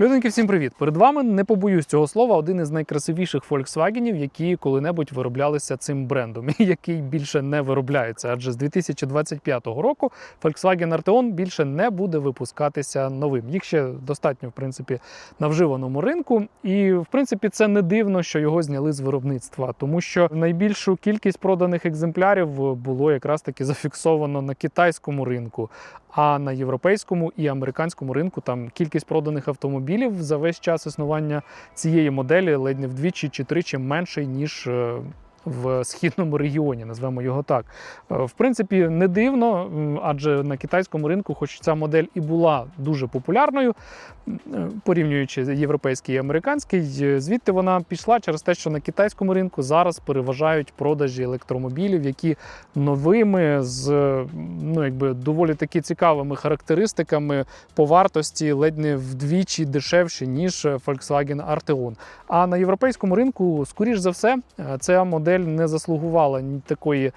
Людинки, всім привіт! Перед вами не побоюсь цього слова. Один із найкрасивіших Volkswagenів, які коли-небудь вироблялися цим брендом, і який більше не виробляється. Адже з 2025 року Volkswagen Arteon більше не буде випускатися новим. Їх ще достатньо, в принципі, на вживаному ринку. І в принципі, це не дивно, що його зняли з виробництва, тому що найбільшу кількість проданих екземплярів було якраз таки зафіксовано на китайському ринку. А на європейському і американському ринку там кількість проданих автомобілів за весь час існування цієї моделі ледь не вдвічі чи тричі менший, ніж е, в східному регіоні, назвемо його так. Е, В принципі, не дивно, адже на китайському ринку, хоч ця модель і була дуже популярною, е, порівнюючи європейський і американський, е, звідти вона пішла через те, що на китайському ринку зараз переважають продажі електромобілів, які новими з ну, якби доволі таки цікавими характеристиками по вартості ледь не вдвічі дешевші, ніж Volkswagen Arteon. А на європейському ринку, скоріш за все, ця модель не заслугувала ні такої е,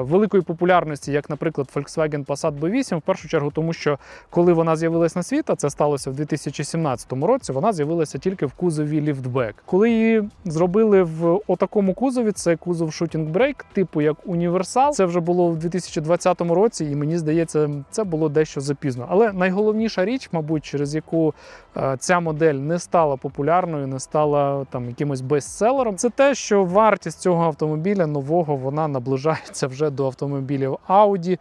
великої популярності, як, наприклад, Volkswagen Passat B8. В першу чергу, тому що коли вона з'явилась на світ, а це сталося в 2017 році, вона з'явилася тільки в кузові ліфтбек. Коли її зробили в отакому кузові, це кузов Shooting Brake, типу як універсал. Це вже було в 2020 році, і мені здається, це було дещо запізно. Але найголовніша річ, мабуть, через яку е, ця модель не стала популярною, не стала там якимось бестселером, це те, що вартість цього автомобіля нового вона наближається вже до автомобілів Audi,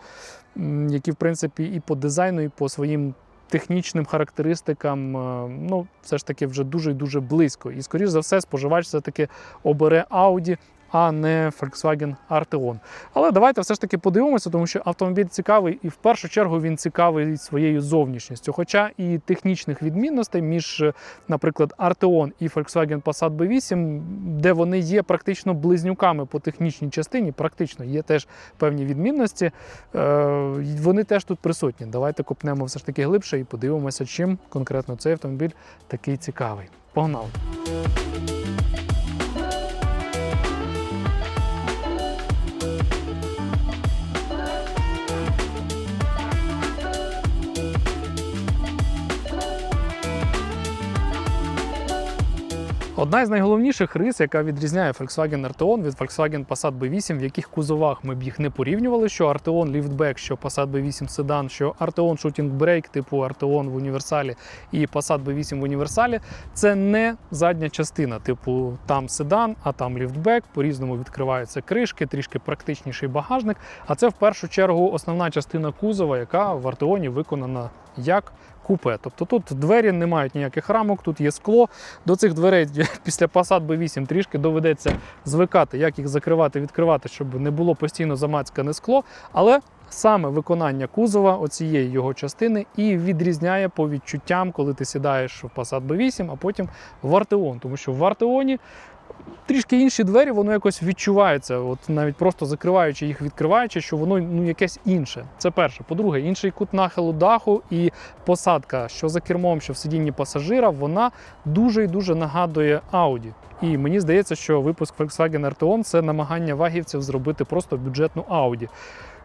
які в принципі і по дизайну, і по своїм. Технічним характеристикам, е, ну, все ж таки вже дуже дуже близько. І, скоріш за все, споживач все-таки обере Audi, а не Volkswagen Arteon. Але давайте все ж таки подивимося, тому що автомобіль цікавий, і в першу чергу він цікавий своєю зовнішністю. Хоча і технічних відмінностей між, е, наприклад, Arteon і Volkswagen Passat B8, де вони є практично близнюками по технічній частині, практично є теж певні відмінності. Е, Вони теж тут присутні. Давайте копнемо все ж таки глибше і подивимося, чим конкретно цей автомобіль такий цікавий. Погнали! Одна із найголовніших рис, яка відрізняє Volkswagen Arteon від Volkswagen Passat B8, в яких кузовах ми б їх не порівнювали, що Arteon Liftback, що Passat B8 седан, що Arteon Shooting Brake, типу Arteon в універсалі і Passat B8 в універсалі, це не задня частина, типу там седан, а там ліфтбек, по-різному відкриваються кришки, трішки практичніший багажник. А це в першу чергу основна частина кузова, яка в Arteon виконана як купе. Тобто тут двері не мають ніяких рамок, тут є скло. До цих дверей після Passat B8 трішки доведеться звикати, як їх закривати, відкривати, щоб не було постійно замацькане скло. Але саме виконання кузова оцієї його частини і відрізняє по відчуттям, коли ти сідаєш в Passat B8, а потім в Arteon. Тому що в Arteon трішки інші двері, воно якось відчувається. От навіть просто закриваючи їх, відкриваючи, що воно ну якесь інше. Це перше. По-друге, інший кут нахилу даху і посадка, що за кермом, що в сидінні пасажира, вона дуже і дуже нагадує Audi. І мені здається, що випуск Volkswagen Arteon – це намагання вагівців зробити просто бюджетну Audi.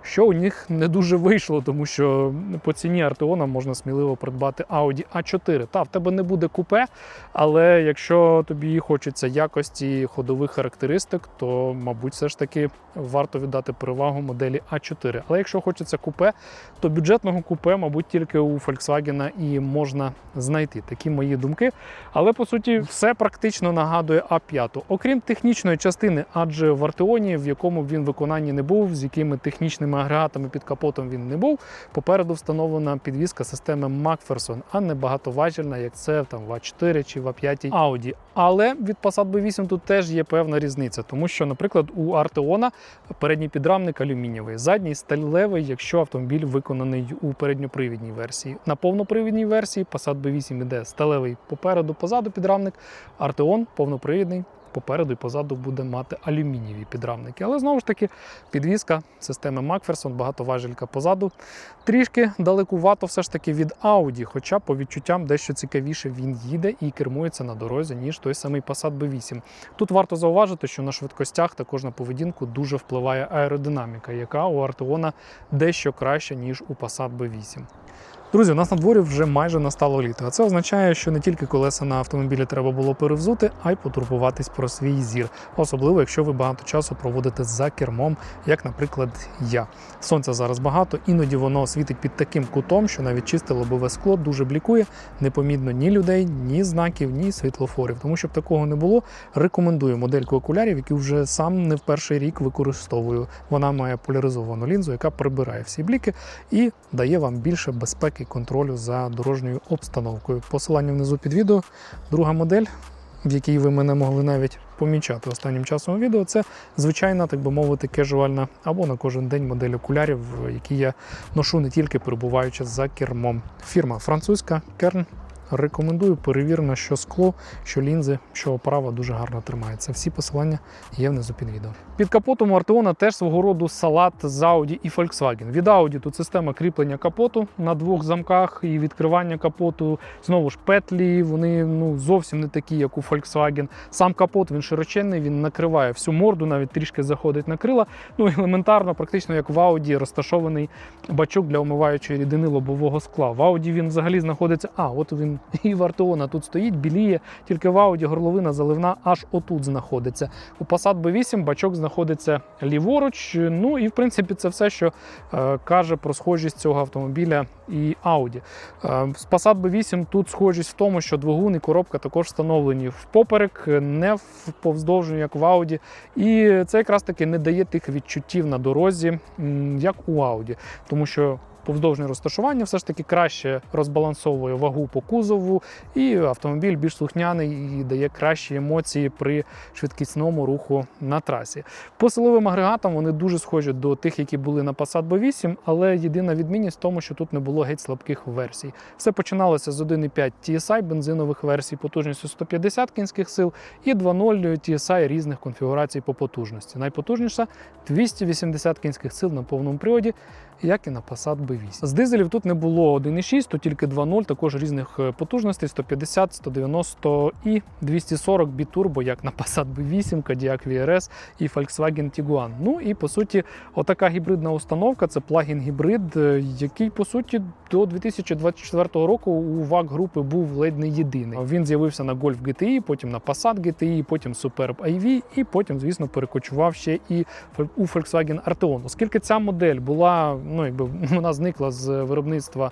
Що у них не дуже вийшло, тому що по ціні Артеона можна сміливо придбати Audi A4. Та в тебе не буде купе, але якщо тобі хочеться якості ходових характеристик, то, мабуть, все ж таки варто віддати перевагу моделі А4. Але якщо хочеться купе, то бюджетного купе, мабуть, тільки у Volkswagen і можна знайти. Такі мої думки. Але по суті, все практично нагадує А5. Окрім технічної частини, адже в Артеоні, в якому б він виконанні не був, з якими технічними агрегатами під капотом він не був, попереду встановлена підвізка системи Macpherson, а не багатоважільна, як це там в А4 чи в А5 Audi. Але від Passat B8 тут теж є певна різниця, тому що, наприклад, у Артеона передній підрамник алюмінієвий, задній сталевий, якщо автомобіль виконаний у передньопривідній версії. На повнопривідній версії Passat B8 іде сталевий попереду, позаду підрамник, Артеон повнопривідний. Попереду і позаду буде мати алюмінієві підрамники. Але знову ж таки, підвізка системи Macpherson, багатоважелька позаду. Трішки далекувато все ж таки від Audi, хоча по відчуттям дещо цікавіше він їде і кермується на дорозі, ніж той самий Passat B8. Тут варто зауважити, що на швидкостях також на поведінку дуже впливає аеродинаміка, яка у Артеона дещо краща, ніж у Passat B8. Друзі, у нас на дворі вже майже настало літо, а це означає, що не тільки колеса на автомобілі треба було перевзути, а й потурбуватись про свій зір, особливо якщо ви багато часу проводите за кермом, як, наприклад, я. Сонця зараз багато, іноді воно світить під таким кутом, що навіть чисте лобове скло дуже блікує, не помітно ні людей, ні знаків, ні світлофорів. Тому щоб такого не було, рекомендую модельку окулярів, які вже сам не в перший рік використовую. Вона має поляризовану лінзу, яка прибирає всі бліки і дає вам більше безпеки і контролю за дорожньою обстановкою. Посилання внизу під відео. Друга модель, в якій ви мене могли навіть помічати останнім часом у відео, це звичайна, так би мовити, кежуальна або на кожен день модель окулярів, які я ношу не тільки перебуваючи за кермом. Фірма французька Kern. Рекомендую перевірено, що скло, що лінзи, що оправа дуже гарно тримається. Всі посилання є внизу під відео. Під капотом у Артеона теж свого роду салат з Audi і Volkswagen. Від Audi тут система кріплення капоту на двох замках і відкривання капоту. Знову ж петлі, вони ну зовсім не такі, як у Volkswagen. Сам капот він широченний, він накриває всю морду, навіть трішки заходить на крила. Ну елементарно, практично як в Audi розташований бачок для омиваючої рідини лобового скла. В Audi він взагалі знаходиться. А, от він і в Артеона тут стоїть, біліє. Тільки в Audi горловина заливна аж отут знаходиться. У Passat B8 бачок знаходиться ліворуч. Ну і в принципі це все, що е, каже про схожість цього автомобіля і Audi. Е, з Passat B8 тут схожість в тому, що двигун і коробка також встановлені впоперек, не вповздовжню, як в Audi. І це якраз таки не дає тих відчуттів на дорозі, як у Audi. Тому що повздовжне розташування все ж таки краще розбалансовує вагу по кузову, і автомобіль більш слухняний і дає кращі емоції при швидкісному руху на трасі. По силовим агрегатам вони дуже схожі до тих, які були на Passat B8, але єдина відмінність в тому, що тут не було геть слабких версій. Все починалося з 1,5 TSI бензинових версій потужністю 150 кінських сил і 2.0 TSI різних конфігурацій по потужності. Найпотужніша 280 кінських сил на повному приводі, як і на Passat B8. З дизелів тут не було 1,6, то тільки 2.0, також різних е, потужностей 150, 190 і 240 бітурбо, як на Passat B8, Cadillac VRS і Volkswagen Tiguan. Ну і по суті, отака гібридна установка це плагін гібрид, е, який по суті до 2024 року у ВАГ групи був ледь не єдиний. Він з'явився на Golf GTI, потім на Passat GTI, потім Superb IV, і потім, звісно, перекочував ще і у Volkswagen Arteon. Оскільки ця модель була, ну якби вона зникла з виробництва.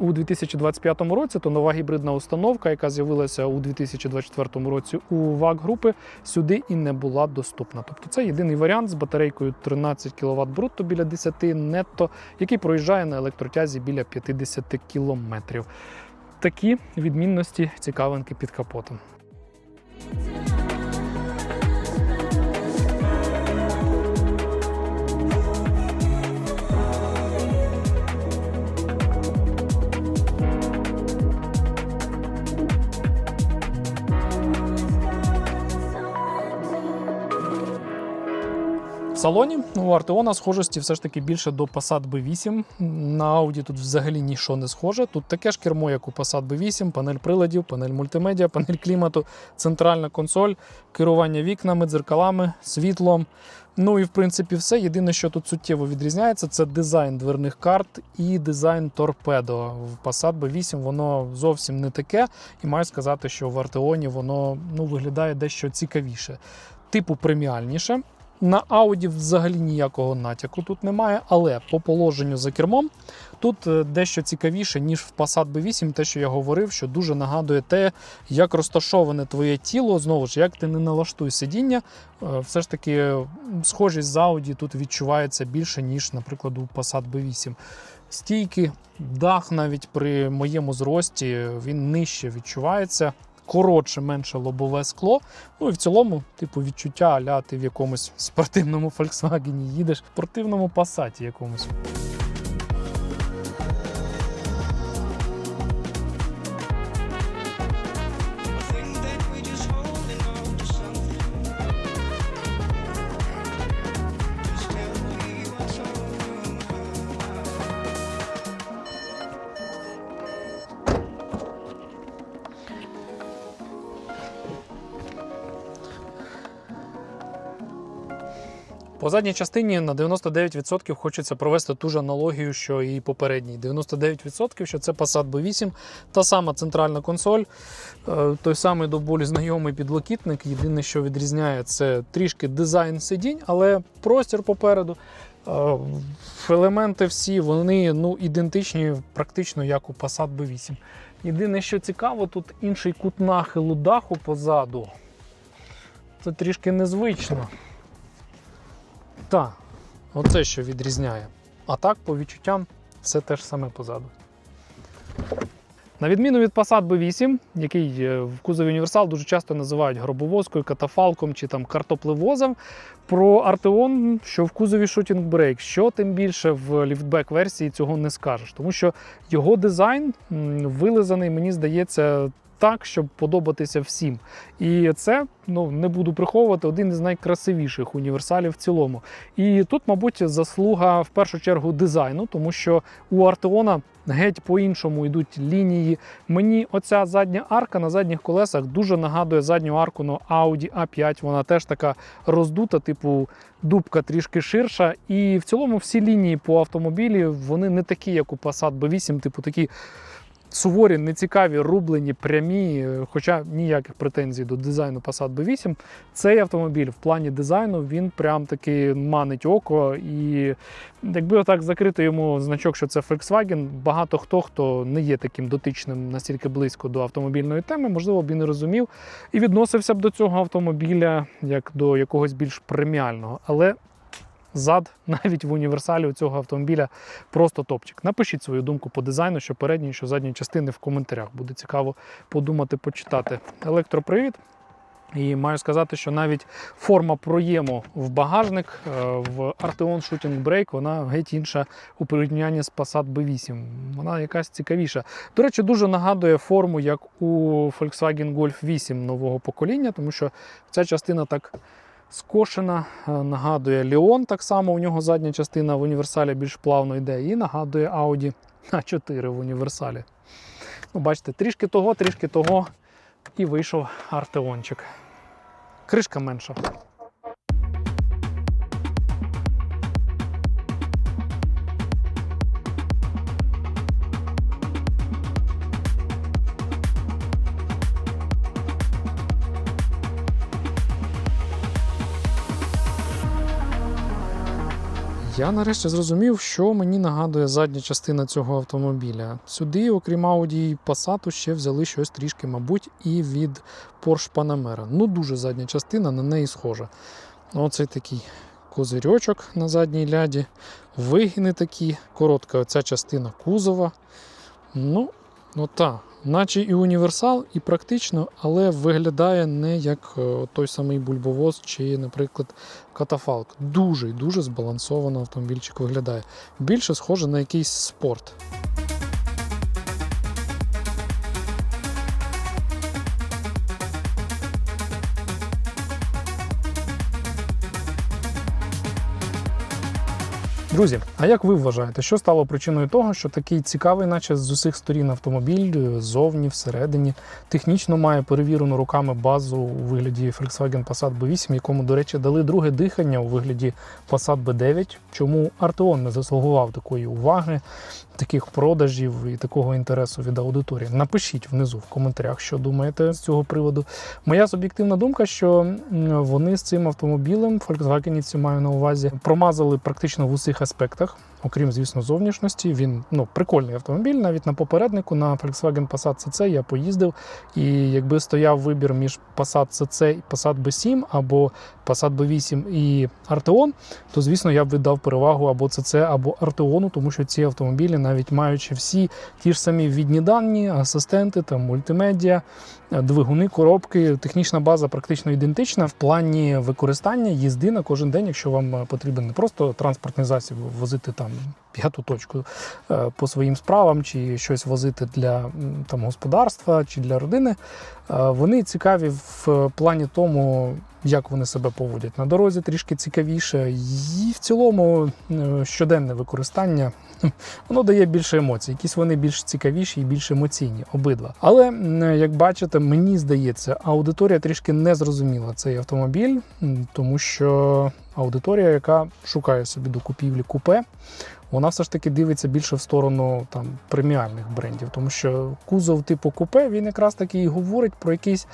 У 2025 році то нова гібридна установка, яка з'явилася у 2024 році у ВАГ групи, сюди і не була доступна. Тобто це єдиний варіант з батарейкою 13 кВт брутто біля 10 нетто, який проїжджає на електротязі біля 50 км. Такі відмінності цікавинки під капотом. В салоні ну, у Артеона схожості все ж таки більше до Passat B8. На Audi тут взагалі нічого не схоже. Тут таке ж кермо, як у Passat B8, панель приладів, панель мультимедіа, панель клімату, центральна консоль, керування вікнами, дзеркалами, світлом. Ну і в принципі все. Єдине, що тут суттєво відрізняється, це дизайн дверних карт і дизайн торпедо. В Passat B8 воно зовсім не таке, і маю сказати, що в Артеоні воно ну, виглядає дещо цікавіше. Типу преміальніше. На Audi взагалі ніякого натяку тут немає, але по положенню за кермом тут е, дещо цікавіше, ніж в Passat B8, те, що я говорив, що дуже нагадує те, як розташоване твоє тіло. Знову ж, як ти не налаштуй сидіння, е, все ж таки схожість з Audi тут відчувається більше, ніж, наприклад, у Passat B8. Стійки, дах навіть при моєму зрості він нижче відчувається. Коротше, менше лобове скло. Ну і в цілому, типу, відчуття аля ти в якомусь спортивному Volkswagen їдеш, в спортивному Passat якомусь. По задній частині на 99% хочеться провести ту ж аналогію, що і попередній. 99% що це Passat B8, та сама центральна консоль, е, той самий до болі знайомий підлокітник. Єдине, що відрізняє, це трішки дизайн сидінь, але простір попереду. Е, Елементи всі вони ну, ідентичні, практично як у Passat B8. Єдине, що цікаво, тут інший кут нахилу даху позаду. Це трішки незвично. Так, оце що відрізняє. А так, по відчуттям, все те ж саме позаду. На відміну від Passat B8, який е, в кузові універсал дуже часто називають гробовозкою, катафалком чи там картоплевозом, про Arteon, що в кузові Shooting Brake, що тим більше в ліфтбек версії цього не скажеш, тому що його дизайн вилизаний, мені здається, так, щоб подобатися всім. І це, ну не буду приховувати, один із найкрасивіших універсалів в цілому. І тут, мабуть, заслуга в першу чергу дизайну, тому що у Артеона геть по-іншому йдуть лінії. Мені оця задня арка на задніх колесах дуже нагадує задню арку на Audi A5. Вона теж така роздута, типу дубка трішки ширша. І в цілому всі лінії по автомобілі вони не такі, як у Passat B8, типу такі. Суворі, нецікаві, рублені, прямі, хоча ніяких претензій до дизайну Passat B8. Цей автомобіль в плані дизайну він прям таки манить око. І якби отак закрити йому значок, що це Volkswagen, багато хто, хто не є таким дотичним настільки близько до автомобільної теми, можливо, б і не розумів і відносився б до цього автомобіля як до якогось більш преміального. Але зад навіть в універсалі у цього автомобіля просто топчик. Напишіть свою думку по дизайну, що передньої, що задньої частини в коментарях. Буде цікаво подумати, почитати. Електропривід. І маю сказати, що навіть форма проєму в багажник е, в Arteon Shooting Brake, вона геть інша у порівнянні з Passat B8. Вона якась цікавіша. До речі, дуже нагадує форму, як у Volkswagen Golf 8 нового покоління, тому що ця частина так скошена, е, нагадує Леон, так само у нього задня частина в універсалі більш плавно йде, і нагадує Audi A4 в універсалі. Ну, бачите, трішки того, трішки того, і вийшов артеончик. Кришка менша. Я нарешті зрозумів, що мені нагадує задня частина цього автомобіля. Сюди, окрім Audi і Passat, ще взяли щось трішки, мабуть, і від Porsche Panamera. Ну, дуже задня частина, на неї схожа. Оцей такий козирьочок на задній ляді, вигини такі, коротка оця частина кузова. Ну, ну та, наче і універсал, і практично, але виглядає не як е, той самий бульбовоз чи, наприклад, катафалк. Дуже дуже збалансовано автомобільчик виглядає. Більше схоже на якийсь спорт. Друзі, а як ви вважаєте, що стало причиною того, що такий цікавий, наче з усіх сторін автомобіль, е, ззовні, всередині, технічно має перевірену руками базу у вигляді Volkswagen Passat B8, якому, до речі, дали друге дихання у вигляді Passat B9. Чому Arteon не заслугував такої уваги, таких продажів і такого інтересу від аудиторії? Напишіть внизу в коментарях, що думаєте з цього приводу. Моя суб'єктивна думка, що вони з цим автомобілем, Volkswagen маю на увазі, промазали практично в усіх аспектах, окрім, звісно, зовнішності. Він ну, прикольний автомобіль. Навіть на попереднику на Volkswagen Passat CC я поїздив. І якби стояв вибір між Passat CC і Passat B7 або Passat B8 і Arteon, то звісно я б віддав перевагу або CC, або Arteon, тому що ці автомобілі, навіть маючи всі ті ж самі відні дані, асистенти, там мультимедіа, двигуни, коробки, технічна база практично ідентична в плані використання їзди на кожен день, якщо вам потрібен не просто транспортний засіб возити там coming. П'яту точку е, по своїм справам, чи щось возити для там господарства чи для родини. Е, Вони цікаві в плані тому, як вони себе поводять на дорозі, трішки цікавіше. І в цілому е, щоденне використання воно дає більше емоцій. Якісь вони більш цікавіші і більш емоційні, обидва. Але як бачите, мені здається, аудиторія трішки не зрозуміла цей автомобіль, тому що аудиторія, яка шукає собі до купівлі купе, вона все ж таки дивиться більше в сторону там преміальних брендів, тому що кузов типу купе він якраз таки і говорить про якийсь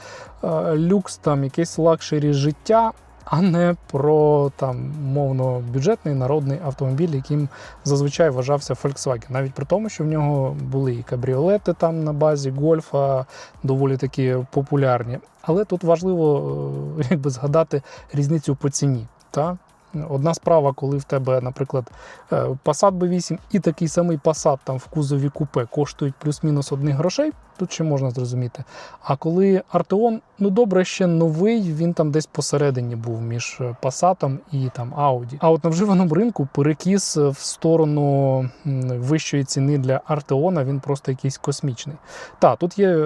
е, люкс, там якийсь лакшері життя. А не про там мовно бюджетний народний автомобіль, яким зазвичай вважався Volkswagen. Навіть при тому, що в нього були і кабріолети там на базі гольфа, доволі такі популярні. Але тут важливо е, якби згадати різницю по ціні. Та? Одна справа, коли в тебе, наприклад, е, Passat B8 і такий самий Passat там в кузові купе коштують плюс-мінус одних грошей, тут ще можна зрозуміти. А коли Arteon, ну добре, ще новий, він там десь посередині був між е, Passat і там Audi. А от на вживаному ринку перекіс в сторону вищої ціни для Arteon, він просто якийсь космічний. Так, тут є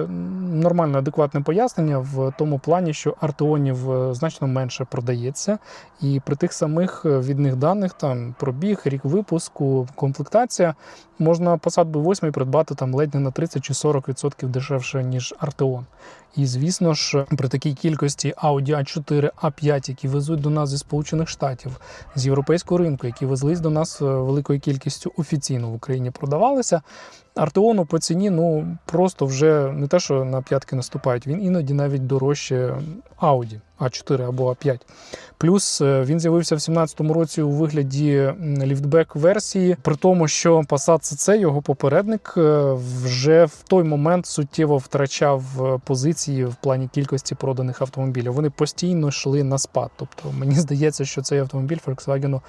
нормальне, адекватне пояснення в тому плані, що Артеонів е, значно менше продається, і при тих самих е, від них даних, там пробіг, рік випуску, комплектація, можна Passat B8 придбати там ледь не на 30 чи 40% дешевше, ніж Arteon. І звісно ж, при такій кількості Audi A4, A5, які везуть до нас зі Сполучених Штатів, з європейського ринку, які везлись до нас е, великою кількістю офіційно в Україні продавалися. Артеону по ціні ну просто вже не те, що на п'ятки наступають, він іноді навіть дорожче Audi A4 або A5. Плюс е, він з'явився в 2017 році у вигляді ліфтбек версії, при тому, що Passat CC, його попередник, е, вже в той момент суттєво втрачав е, позиції в плані кількості проданих автомобілів. Вони постійно йшли на спад. Тобто мені здається, що цей автомобіль Volkswagen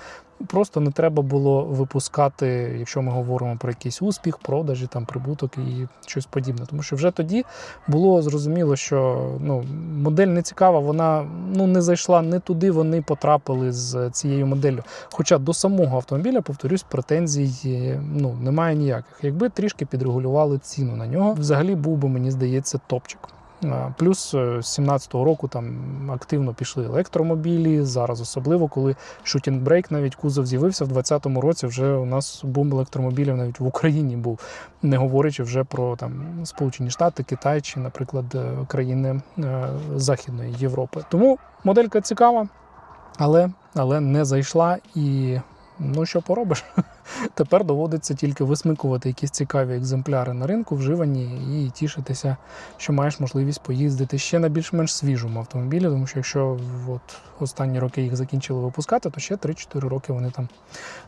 просто не треба було випускати, якщо ми говоримо про якийсь успіх, продажі, там прибуток і щось подібне. Тому що вже тоді було зрозуміло, що ну, модель не цікава, вона ну, не зайшла не туди, вони потрапили з цією моделлю. Хоча до самого автомобіля, повторюсь, претензій ну, немає ніяких. Якби трішки підрегулювали ціну на нього, взагалі був би, мені здається, топчик. Плюс е, з 17-го року там активно пішли електромобілі. Зараз особливо, коли Shooting Brake навіть кузов з'явився в 2020 році. Вже у нас бум електромобілів навіть в Україні був, не говорячи вже про там Сполучені Штати, Китай чи, наприклад, е, країни е, Західної Європи. Тому моделька цікава, але, але не зайшла і. Ну, що поробиш? Тепер доводиться тільки висмикувати якісь цікаві екземпляри на ринку, вживані, і тішитися, що маєш можливість поїздити ще на більш-менш свіжому автомобілі, тому що якщо от останні роки їх закінчили випускати, то ще 3-4 роки вони там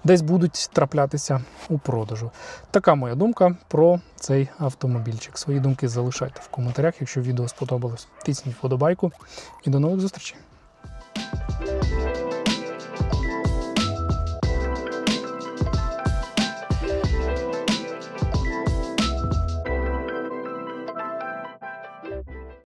десь будуть траплятися у продажу. Така моя думка про цей автомобільчик. Свої думки залишайте в коментарях, якщо відео сподобалось. Тисніть вподобайку і до нових зустрічей.